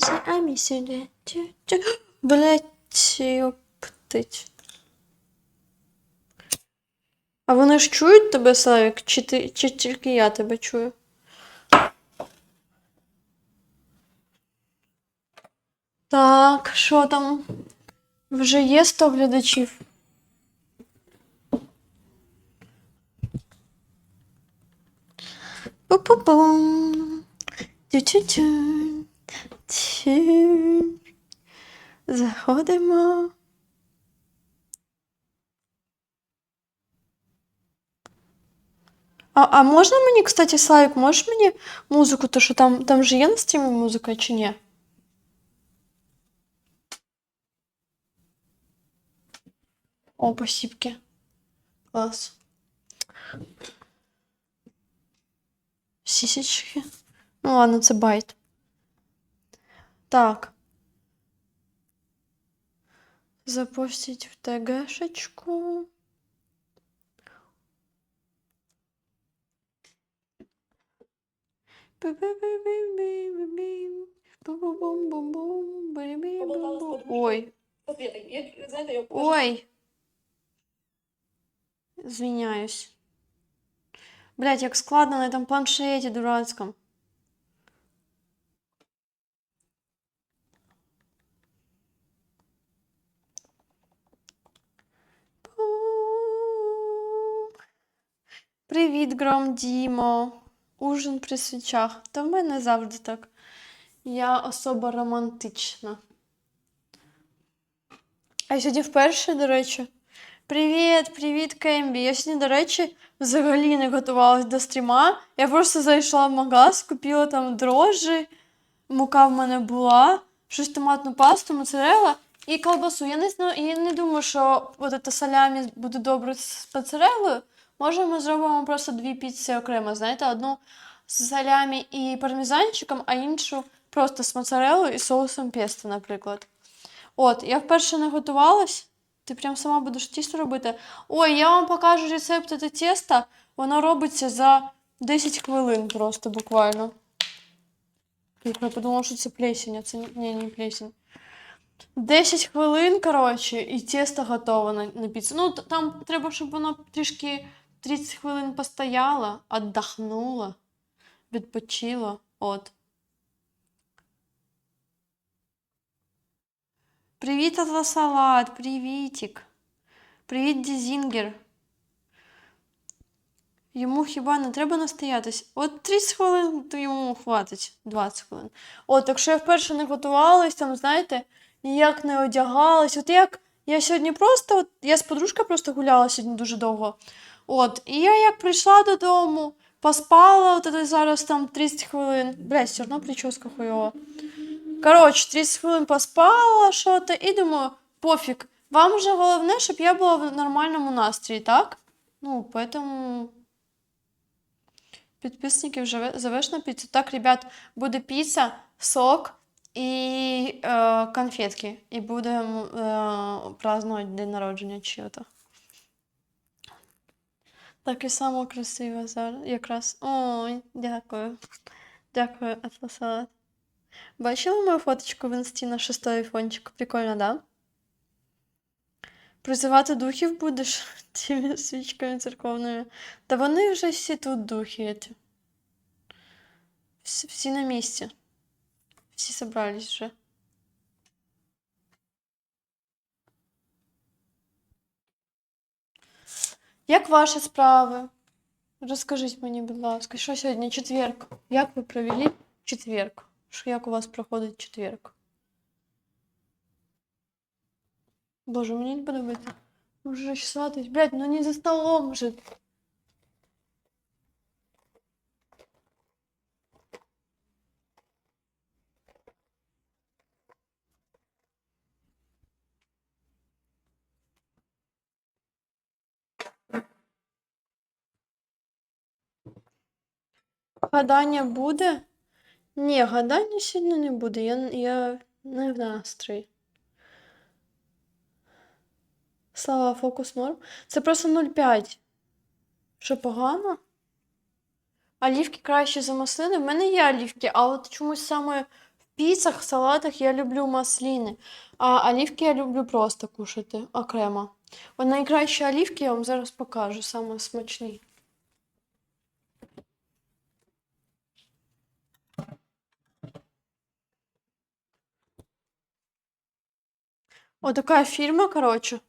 say I miss you. Do, do. Блять, птить. А вони ж чують тебе, Славік, чи, ти, чи тільки я тебе чую? Так, що там? Вже є 100 глядачів? Пу-пу-пум. Тю-тю-тю. Тю. Заходимо. А, а можна мені, кстати, Славік, можеш мені музику, то що там, там же є на стрімі музика чи ні? О, спасибки. Клас. Сісічки. Ну ладно, це байт. Так. Запустить в ТГшечку. Ой, Я, знаєте, я ой. Извиняюсь. Блять, як складно на этом планшете дурацком. Привіт, Гром Дімо. Ужин при свічах. Та в мене завжди так. Я особа романтична. А я сьогодні вперше, до речі. Привіт, привіт, Кембі. Я сьогодні, до речі, взагалі не готувалась до стріма. Я просто зайшла в магаз, купила там дрожжі, мука в мене була, щось томатну пасту, моцарелла і колбасу. Я не знаю, я не думаю, що от це салямі буде добре з моцареллою. Може, ми зробимо просто дві піци окремо, знаєте, одну з салямі і пармезанчиком, а іншу просто з моцареллою і соусом песто, наприклад. От, я вперше не готувалась. Ти прям сама будеш тісто робити. Ой, я вам покажу рецепт це тіста. Воно робиться за 10 хвилин просто буквально. Я подумала, що це плесінь, а це ні, не плесінь. 10 хвилин, коротше, і тісто готове на, на піцу. Ну, там треба, щоб воно трішки 30 хвилин постояло, віддохнуло, відпочило. От. Привіт, Атласалат, привітик. Привіт, Дізінгер. Йому хіба не треба настоятись? От 30 хвилин, то йому хватить 20 хвилин. От, якщо я вперше не готувалась, там, знаєте, ніяк не одягалась. От як я сьогодні просто, от, я з подружкою просто гуляла сьогодні дуже довго. От, і я як прийшла додому, поспала, от зараз там 30 хвилин. Блядь, все одно прическа хуйова. Коротше, 30 хвилин поспала що-то і думаю, пофіг. Вам же головне, щоб я була в нормальному настрої, так? Ну, поэтому підписників живе- на піцу. Так, ребят, буде піца, сок і е, конфетки. І будемо е, празднувати день народження чого-то. Так і само красиво зараз. Якраз. Ой, дякую. Дякую, Атласалат. Бачила мою фоточку в інсті на шестой айфончик? Прикольно, да? Призивати духів будеш тими свічками церковними. Та вони вже всі тут духи. Всі, всі на місці. Всі собрались вже. Як ваші справи? Розкажіть мені, будь ласка, що сьогодні четверг? Як ви провели четверг? Що як у вас проходить четверг? Боже, мені не подобається. Може чесатись. Блядь, ну не за столом же. Гадання буде? Ні, гадання сьогодні не буде. Я, я не в настрої. Слава, фокус норм. Це просто 0,5. Що погано? Олівки краще за маслини. В мене є олівки, але от чомусь саме в піцах, салатах я люблю маслини. А олівки я люблю просто кушати окремо. От найкращі олівки я вам зараз покажу, саме смачні. Вот такая фирма, короче.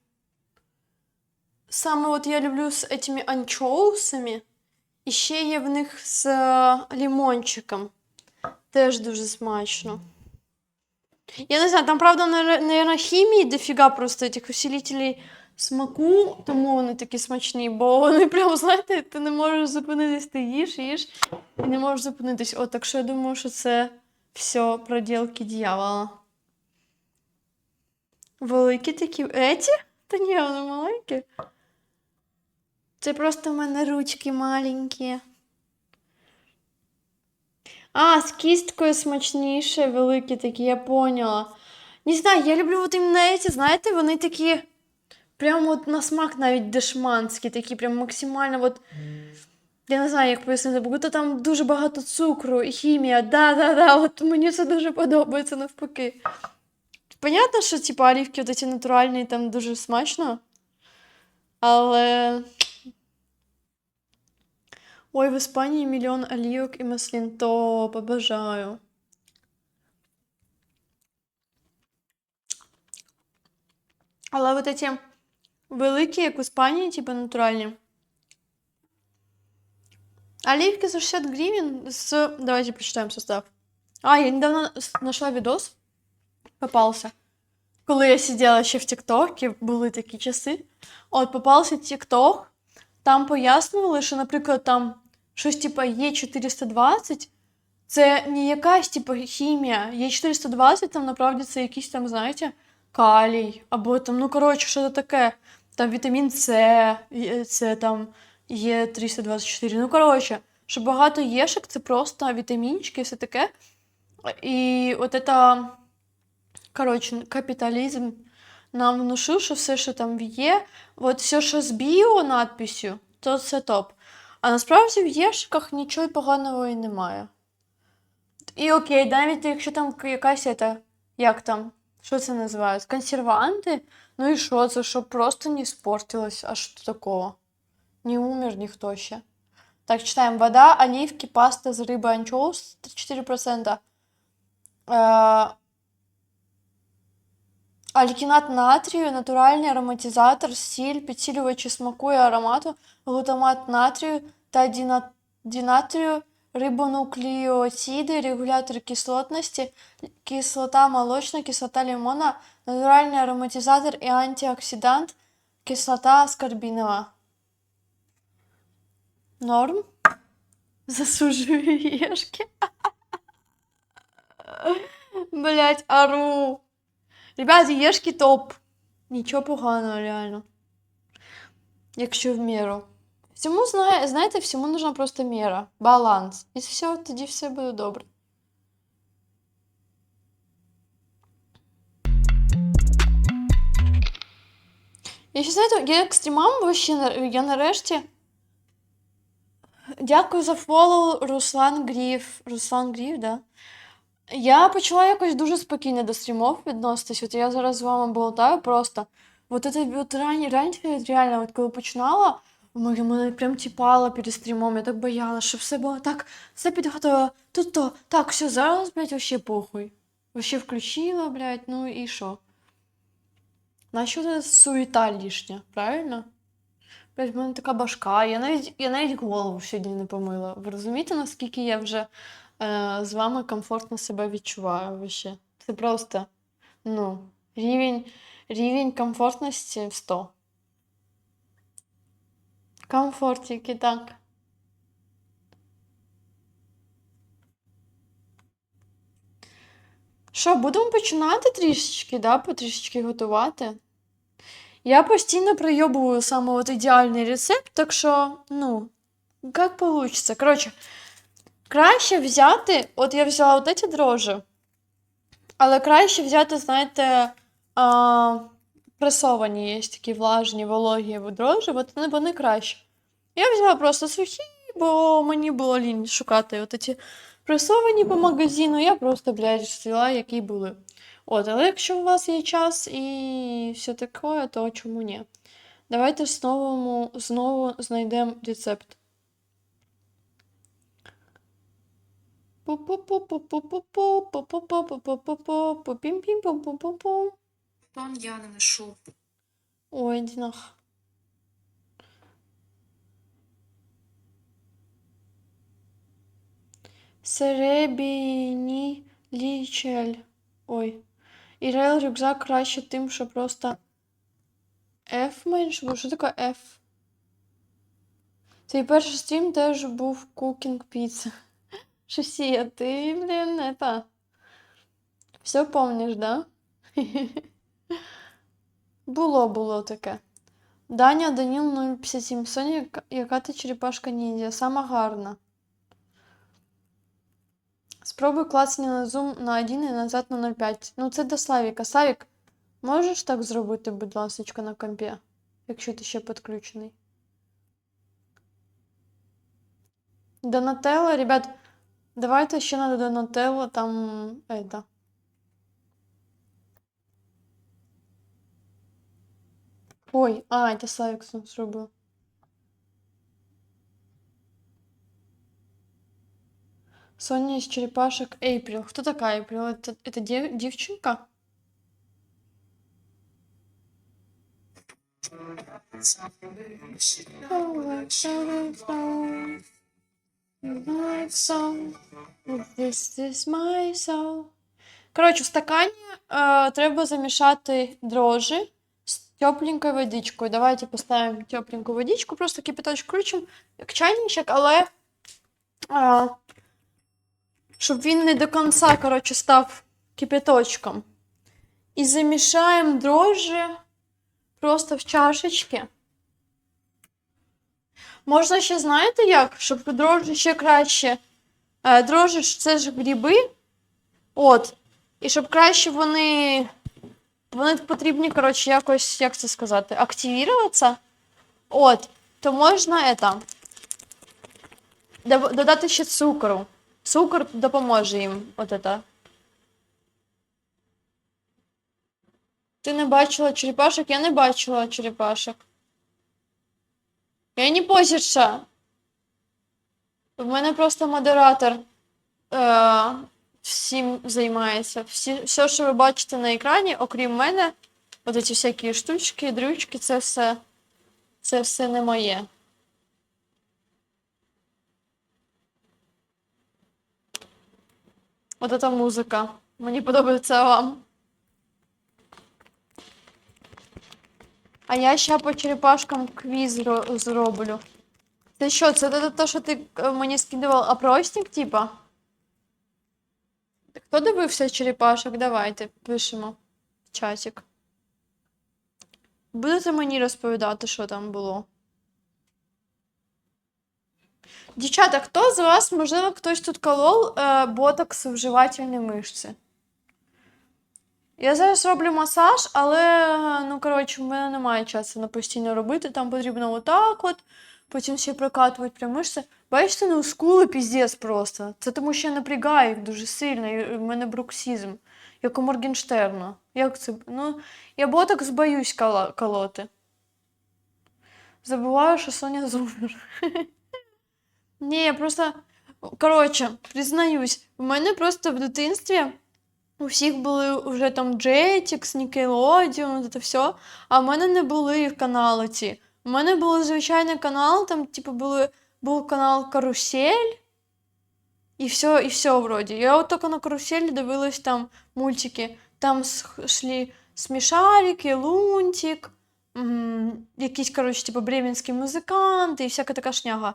Саме от я люблю з этими анчоусами. І ще є в них з е, лімончиком. Теж дуже смачно. Я не знаю, там, правда, наверное, хімії дофіга просто этих усилителей смаку, тому вони такі смачні, бо вони прям, знаєте, ти не можеш зупинитись, ти їш, їш і не можеш зупинитись. От, так що я думаю, що це все проділки дьявола. Великі такі. Еті? Та ні, вони маленькі. Це просто в мене ручки маленькі. А, з кісткою смачніше, великі такі, я поняла. Не знаю, я люблю от іменно эти, знаєте, вони такі. Прям от на смак навіть дешманські, такі прям максимально от. Я не знаю, як пояснити, бо будто там дуже багато цукру і хімія. Да-да-да, от мені це дуже подобається навпаки. Понятно, що типу, олівки от ці натуральні там дуже смачно. Але. Ой, в Іспанії мільйон олівок і маслин, то побажаю. Але от ці великі, як в Іспанії, типу натуральні. Оливки за 60 гривен с... Давайте почитаем состав. А, я недавно с- нашла видос. Попався. Коли я сиділа ще в Тіктокі, були такі часи. От попався Тікток, там пояснювали, що, наприклад, там щось типу Є420, це не якась типу хімія. Є420 там насправді це якийсь там, знаєте, калій, або там, ну коротше, що це таке. Там вітамін С, це там є 324. Ну, коротше, що багато єшок, це просто вітамінчики і все таке. І от это, коротше, капіталізм нам внушив, що все, що там є, от все, що з біо надписю, то це топ. А насправді в єшках нічого поганого і немає. І окей, навіть якщо там якась ета, як там, що це називають? Консерванти? Ну і що це, щоб просто не спортилось, а що такого? Не умер ніхто ще. Так, читаємо. Вода, оливки, паста з риби анчоус 4%. Е, Алькінат натрію, натуральний ароматизатор, сіль, підсилювачі смаку і аромату, глутамат натрію та діна- дінатрію, рибонуклеотиди, регулятор кислотності, кислота молочна, кислота лимона, натуральний ароматизатор і антиоксидант, кислота аскорбінова. Норм? Засужую ешки. Блять, ору. Ребят, ешки топ. Нічого поганого, реально. Якщо в міру. Всьому знає, знаєте, всьому нужна просто міра, баланс. І все, тоді все буде добре. Я ще знаєте, я екстремам вообще, я нарешті. Дякую за фоллоу, Руслан Грів. Руслан Грів, да? Я почала якось дуже спокійно до стрімов відноситись. От я зараз з вами болтаю просто. От это от рані, реально, от коли починала, мене, мене прям тіпало перед стрімом, я так боялась, щоб все було так, все підготовила, тут то, так, все, зараз, блядь, вообще похуй. Вообще включила, блядь, ну і що? Нащо це суета лишня, правильно? Блядь, в мене така башка, я навіть, я навіть голову сьогодні не помила. Ви розумієте, наскільки я вже з вами комфортно себе відчуваю вообще? Це просто, ну, рівень, рівень комфортності в 100. Комфортики, так. Що, будемо починати трішечки, да, потрішечки готувати? Я постійно прийобую саме от ідеальний рецепт, так що, ну, як получиться. Коротше, краще взяти, от я взяла от ці дрожжі, але краще взяти, знаєте, а, пресовані є такі влажні, вологі дрожжі, от вони, краще. Я взяла просто сухі, бо мені було лінь шукати от ці пресовані по магазину, я просто, блядь, взяла, які були. От, але якщо у вас є час і все таке, то чому ні? Давайте знову, знову знайдемо рецепт. Пам я не ношу. Ой, дінах. Серебіні лічель. Ой. І рейл рюкзак краще тим, що просто F менше, бо що таке F? Твій перший стрім теж був кукінг піца. Шосія, ти, блін, это. Все помниш, да? Було, було таке. Даня Даніл 057. Соня, яка- яка ти черепашка ніндзя? Сама гарна. Спробуй клацання на зум на 1 і назад на 0,5. Ну, це до Славіка. Славік, можеш так зробити, будь ласка, на компі, якщо ти ще підключений. Донателло, ребят, давайте ще на Донателло там это. Ой, а, это Славик сам зробив. Соня из черепашек Эйприл. Кто такая Эйприл? Это, это дев- девчонка? This is my soul. Коротше, в стакані е, треба замішати дрожжі з тепленькою водичкою. Давайте поставимо тепленьку водичку, просто кипяточок включимо, як чайничок, але е, щоб він не до кінця, коротше, став кипяточком. І замішаємо дрожжі просто в чашечки. Можна ще, знаєте як? Щоб дрожжі ще краще. Е, дрожжі це ж гриби. От. І щоб краще вони. Вони потрібні, коротше, якось, як це сказати, активіруватися. От. То можна это, додати ще цукру. Цукор допоможе їм. От это. Ти не бачила черепашок? Я не бачила черепашок. Я не позірша. В мене просто модератор е, всім займається. Всі, все, що ви бачите на екрані, окрім мене, от ці всякі штучки, дрючки, це все, це все не моє. От эта музика. Мені подобається вам. А я ще по черепашкам квіз ро- зроблю. Це що, це те, що ти е, мені скидував опросник, типа? Хто дивився черепашок? Давайте пишемо в чатик. Будете мені розповідати, що там було? Дівчата, хто з вас, можливо, хтось тут колол е, ботокс в жевательні мишці? Я зараз роблю масаж, але, ну, коротше, в мене немає часу на постійно робити. Там потрібно отак от, потім ще прокатувати прям мишці. Бачите, ну, скули піздець просто. Це тому, що я напрягаю їх дуже сильно, і в мене бруксизм, як у Моргенштерна. Як це? Ну, я ботокс боюсь кола- колоти. Забуваю, що Соня зумер. Ні, я просто. Коротше, признаюсь, в мене просто в дитинстві у всіх були вже там Jetix, Nickelodeon, це все, а в мене не були канали ці. У мене був звичайний канал, там, типу, були, був канал Карусель. І все, і все вроді. Я от тільки на каруселі дивилась там мультики. Там шлі смішарики, лунтик, якісь, коротше, типу, бременські музиканти і всяка така шняга.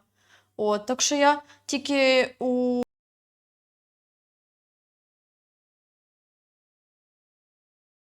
От, так що я тільки у